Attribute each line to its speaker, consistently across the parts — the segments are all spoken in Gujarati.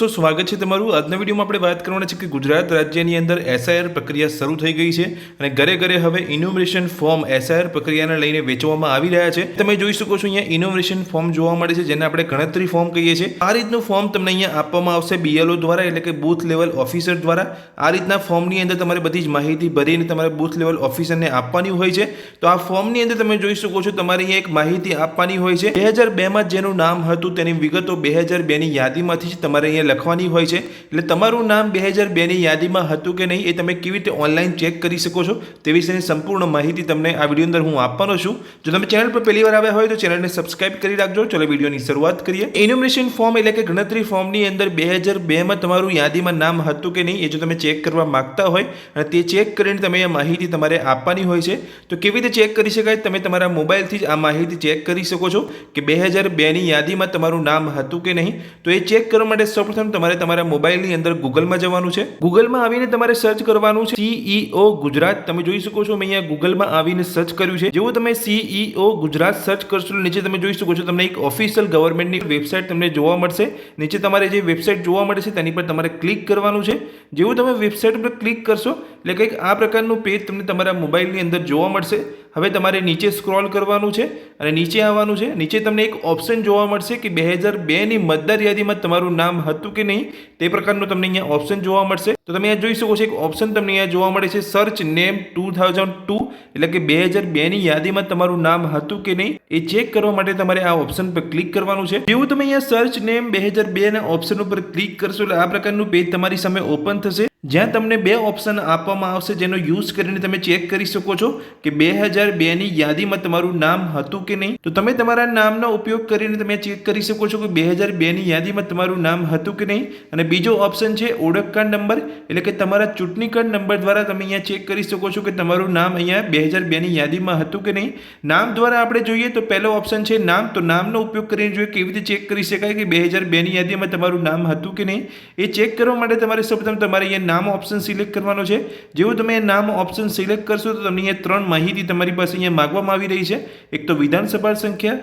Speaker 1: દોસ્તો, સ્વાગત છે તમારું. આજના વિડીયોમાં આપણે વાત કરવાના છે કે ગુજરાત રાજ્યની અંદર એસઆઈઆર પ્રક્રિયા શરૂ થઈ ગઈ છે અને ઘરે ઘરે હવે ઇન્યુમરેશન ફોર્મ એસઆઈઆર પ્રક્રિયાને લઈને વેચવામાં આવી રહ્યા છે. તમે જોઈ શકો છો અહીંયા ઇન્યુમરેશન ફોર્મ જોવા મળે છે, જેને આપણે ગણતરી ફોર્મ કહીએ છીએ. આ રીતનું ફોર્મ તમને અહીંયા આપવામાં આવશે બીએલઓ દ્વારા, એટલે કે બૂથ લેવલ ઓફિસર દ્વારા. આ રીતના ફોર્મની અંદર તમારે બધી જ માહિતી ભરીને તમારે બૂથ લેવલ ઓફિસરને આપવાની હોય છે. તો આ ફોર્મની અંદર તમે જોઈ શકો છો, તમારે અહીંયા એક માહિતી આપવાની હોય છે. બે હજાર બેમાં જેનું નામ હતું તેની વિગતો બે હજાર બેની યાદીમાંથી જ તમારે અહીંયા લખવાની હોય છે. એટલે તમારું નામ બે હજાર બેની યાદીમાં હતું કે નહીં એ તમે કેવી રીતે ઓનલાઈન ચેક કરી શકો છો તે વિશેની સંપૂર્ણ માહિતી તમને આ વીડિયો અંદર હું આપવાનો છું. જો તમે ચેનલ પર પહેલી વાર આવ્યા હોય તો ચેનલને સબસ્ક્રાઇબ કરી રાખજો. ચલો વિડીયોની શરૂઆત કરીએ. ઇન્યુમરેશન ફોર્મ એટલે કે ગણતરી ફોર્મની અંદર બે હજાર બેમાં તમારું યાદીમાં નામ હતું કે નહીં એ જો તમે ચેક કરવા માગતા હોય અને તે ચેક કરીને તમે આ માહિતી તમારે આપવાની હોય છે, તો કેવી રીતે ચેક કરી શકાય? તમે તમારા મોબાઈલથી જ આ માહિતી ચેક કરી શકો છો કે બે હજાર બેની યાદીમાં તમારું નામ હતું કે નહીં. તો એ ચેક કરવા માટે સૌપ્રથમ તમારે તમારા મોબાઈલની અંદર ગૂગલમાં જવાનું છે. ગૂગલમાં આવીને તમારે સર્ચ કરવાનું છે સીઈઓ ગુજરાત. તમે જોઈ શકો છો, મેં અહીંયા ગૂગલમાં આવીને સર્ચ કર્યું છે. જેવું તમે સીઈઓ ગુજરાત સર્ચ કરશો, નીચે તમે જોઈ શકો છો, તમને એક ઓફિશિયલ ગવર્મેન્ટની વેબસાઇટ તમને જોવા મળશે. નીચે તમારે જે વેબસાઇટ જોવા મળે છે, તેની પર તમારે ક્લિક કરવાનું છે. જેવું તમે વેબસાઇટ પર ક્લિક કરશો, એટલે કંઈક આ પ્રકારનું પેજ તમને તમારા મોબાઈલની અંદર જોવા મળશે. હવે તમારે નીચે સ્ક્રોલ કરવાનું છે અને નીચે આવવાનું છે. નીચે તમને એક ઓપ્શન જોવા મળશે કે બે હજાર બેની મતદાર યાદીમાં તમારું નામ હતું કે નહીં તે પ્રકારનું તમને અહીંયા ઓપ્શન જોવા મળશે. તો તમે અહીંયા જોઈ શકો છો એક ઓપ્શન તમને અહીંયા જોવા મળે છે search name two thousand two એટલે કે બે હજાર બેની યાદીમાં તમારું નામ હતું કે નહીં એ ચેક કરવા માટે તમારે આ ઓપ્શન પર ક્લિક કરવાનું છે. જેવું તમે અહીંયા સર્ચ નેમ બે હજાર બેના ઓપ્શન ઉપર ક્લિક કરશો એટલે આ પ્રકારનું પેજ તમારી સામે ઓપન થશે. જ્યાં તમને બે ઓપ્શન આપવામાં આવશે જેનો યુઝ કરીને તમે ચેક કરી શકો છો કે બે હજાર બેની યાદીમાં તમારું નામ હતું કે નહીં. તો તમે તમારા નામનો ઉપયોગ કરીને તમે ચેક કરી શકો છો કે બે હજાર બેની યાદીમાં તમારું નામ હતું કે નહીં. અને બીજો ઓપ્શન છે ઓળખ કાર્ડ નંબર, એટલે કે તમારા ચૂંટણી કાર્ડ નંબર દ્વારા તમે અહીંયા ચેક કરી શકો છો કે તમારું નામ અહીંયા બે હજાર બેની યાદીમાં હતું કે નહીં. નામ દ્વારા આપણે જોઈએ તો પહેલો ઓપ્શન છે નામ. તો નામનો ઉપયોગ કરીને જોઈએ કેવી રીતે ચેક કરી શકાય કે બે હજાર બેની યાદીમાં તમારું નામ હતું કે નહીં. એ ચેક કરવા માટે તમારે સૌપ્રથમ તમારે અહીંયા નામ ઓપ્શન સિલેક્ટ કરવાનો છે. જેવું તમે નામ ઓપ્શન સિલેક્ટ કરશો તો તમને અહીંયા ત્રણ માહિતી તમારી પાસે અહીંયા માગવામાં આવી રહી છે. એક તો વિધાનસભા સંખ્યા,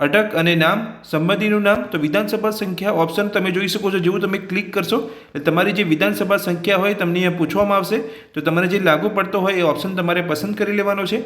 Speaker 1: અટક અને નામ, સંબંધીનું નામ. તો વિધાનસભા સંખ્યા ઓપ્શન તમે જોઈ શકો છો. જેવું તમે ક્લિક કરશો, એટલે તમારી જે વિધાનસભા સંખ્યા હોય, તમને અહીંયા પૂછવામાં આવશે. તો તમારે જે લાગુ પડતો હોય એ ઓપ્શન તમારે પસંદ કરી લેવાનો છે.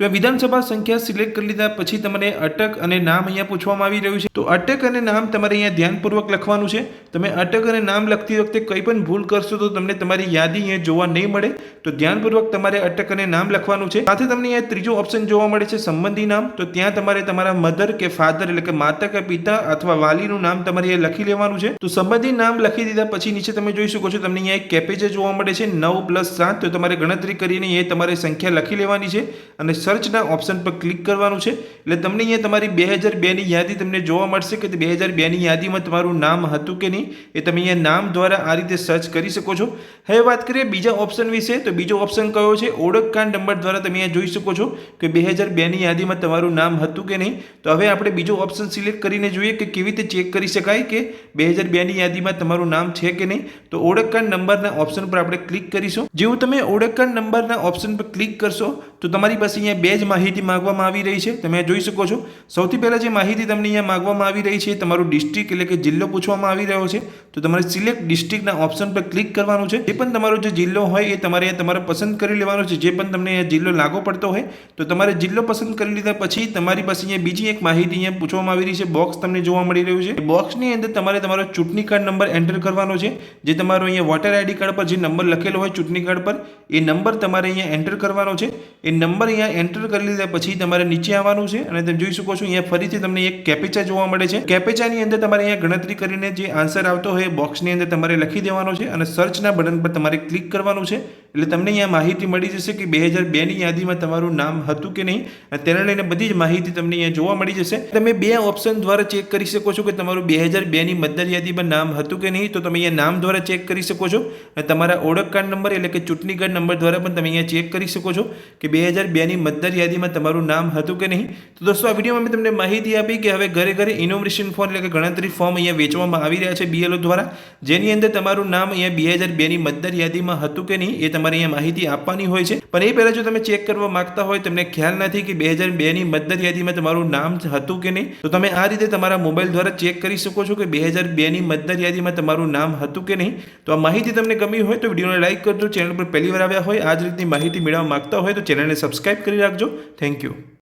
Speaker 1: તો વિધાનસભા સંખ્યા સિલેક્ટ કરી લીધા, પછી તમને અટક અને નામ અહીંયા પૂછવામાં આવી રહ્યું છે. તો અટક અને નામ તમારે અહીંયા ધ્યાનપૂર્વક લખવાનું છે. તમે અટક અને નામ લખતી વખતે કંઈ પણ ભૂલ કરશો તો તમને તમારી યાદી અહીંયા જોવા નહીં મળે. તો ધ્યાનપૂર્વક તમારે અટક અને નામ લખવાનું છે. સાથે તમને અહીંયા ત્રીજો ઓપ્શન જોવા મળે છે, સંબંધી નામ. તો ત્યાં તમારે તમારા મધર કે ફાધર એટલે કે માતા કે પિતા અથવા વાલીનું નામ તમારે અહીંયા લખી લેવાનું છે. તો સંબંધી નામ લખી દીધા, પછી નીચે તમે જોઈ શકો છો, તમને અહીંયા એક કેપેચર જોવા મળે છે, નવ પ્લસ સાત. તો તમારે ગણતરી કરીને એ તમારે સંખ્યા લખી લેવાની છે. અને સર્ચના ઓપ્શન પર ક્લિક કરવાનું છે. એટલે તમને અહીંયા તમારી બે હજાર બેની યાદી તમને જોવા મળશે કે બે હજાર બેની યાદીમાં તમારું નામ હતું કે નહીં, એ તમે અહીંયા નામ દ્વારા આ રીતે સર્ચ કરી શકો છો. હવે વાત કરીએ બીજા ઓપ્શન વિશે, તો બીજો ઓપ્શન કયો છે? ઓળખ કાર્ડ નંબર દ્વારા તમે અહીંયા જોઈ શકો છો કે બે હજાર બેની યાદીમાં તમારું નામ હતું કે નહીં. તો હવે આપણે બીજો ઓપ્શન સિલેક્ટ કરીને જોઈએ કે કેવી રીતે ચેક કરી શકાય કે બે હજાર બેની યાદીમાં તમારું નામ છે કે નહીં. તો ઓળખ કાર્ડ નંબરના ઓપ્શન પર આપણે ક્લિક કરીશું. જેવું તમે ઓળખ કાર્ડ નંબરના ઓપ્શન પર ક્લિક કરશો તો તમારી પાસે અહીંયા બે જ માહિતી માગવામાં આવી રહી છે. તમે જોઈ શકો છો. સૌથી પહેલાં જે માહિતી તમને અહીંયા માંગવામાં આવી રહી છે તમારું ડિસ્ટ્રિક્ટ એટલે કે જિલ્લો પૂછવામાં આવી રહ્યો છે. તો તમારે સિલેક્ટ ડિસ્ટ્રિક્ટના ઓપ્શન પર ક્લિક કરવાનું છે. જે પણ તમારો જે જિલ્લો હોય, એ તમારે તમારે પસંદ કરી લેવાનો છે. જે પણ તમને અહીંયા જિલ્લો લાગુ પડતો હોય, તો તમારે જિલ્લો પસંદ કરી લીધા પછી તમારી પાસે અહીંયા બીજી એક માહિતી અહીંયા પૂછવામાં આવી રહી છે. બોક્સ તમને જોવા મળી રહ્યું છે. બોક્સની અંદર તમારે તમારો ચૂંટણી કાર્ડ નંબર એન્ટર કરવાનો છે. જે તમારો અહીંયા વોટર આઈડી કાર્ડ પર જે નંબર લખેલો હોય ચૂંટણી કાર્ડ પર, એ નંબર તમારે અહીંયા એન્ટર કરવાનો છે. એ નંબર અહીંયા એન્ટર કરી લીધા પછી તમારે નીચે આવવાનું છે અને તમે જોઈ શકો છો અહીંયા ફરીથી તમને એક કેપેચા જોવા મળે છે. કેપેચાની અંદર તમારે અહીંયા ગણતરી કરીને જે આન્સર આવતો હોય બોક્સની અંદર તમારે લખી દેવાનો છે અને સર્ચના બટન પર તમારે ક્લિક કરવાનું છે. એટલે તમને અહીંયા માહિતી મળી જશે કે બે હજાર બેની યાદીમાં તમારું નામ હતું કે નહીં. અને તેને લઈને બધી જ માહિતી તમને અહીંયા જોવા મળી જશે. તમે બે ઓપ્શન દ્વારા ચેક કરી શકો છો કે તમારું બે હજાર બેની મતદાર યાદીમાં નામ હતું કે નહીં, તો તમે અહીંયા નામ દ્વારા ચેક કરી શકો છો. અને તમારા ઓળખ કાર્ડ નંબર એટલે કે ચૂંટણી કાર્ડ નંબર દ્વારા પણ તમે અહીંયા ચેક કરી શકો છો કે બે હજાર બેની મતદાર યાદીમાં તમારું નામ હતું કે નહીં. તો દોસ્તો, આ વિડીયોમાં મેં તમને માહિતી આપી કે હવે ઘરે ઘરે ઇનોવેશન ફોર્મ એટલે કે ગણતરી ફોર્મ અહીંયા વેચવામાં આવી રહ્યા છે બીએલઓ દ્વારા. જેની અંદર તમારું નામ અહીંયા બે હજાર બેની મતદાર યાદીમાં હતું કે નહીં એ તમારે તમારે અહીંયા માહિતી આપવાની હોય છે. પણ એ પહેલાં જો તમે ચેક કરવા માંગતા હોય, તમને ખ્યાલ નથી કે બે હજાર બેની મતદાર યાદીમાં તમારું નામ હતું કે નહીં, તો તમે આ રીતે તમારા મોબાઈલ દ્વારા ચેક કરી શકો છો કે બે હજાર બેની મતદાર યાદીમાં તમારું નામ હતું કે નહીં. તો આ માહિતી તમને ગમી હોય તો વિડીયોને લાઇક કરજો, ચેનલ પર પહેલી વાર આવ્યા હોય, આ જ રીતની માહિતી મેળવવા માંગતા હોય તો ચેનલને સબસ્ક્રાઇબ કરી રાખજો. Thank you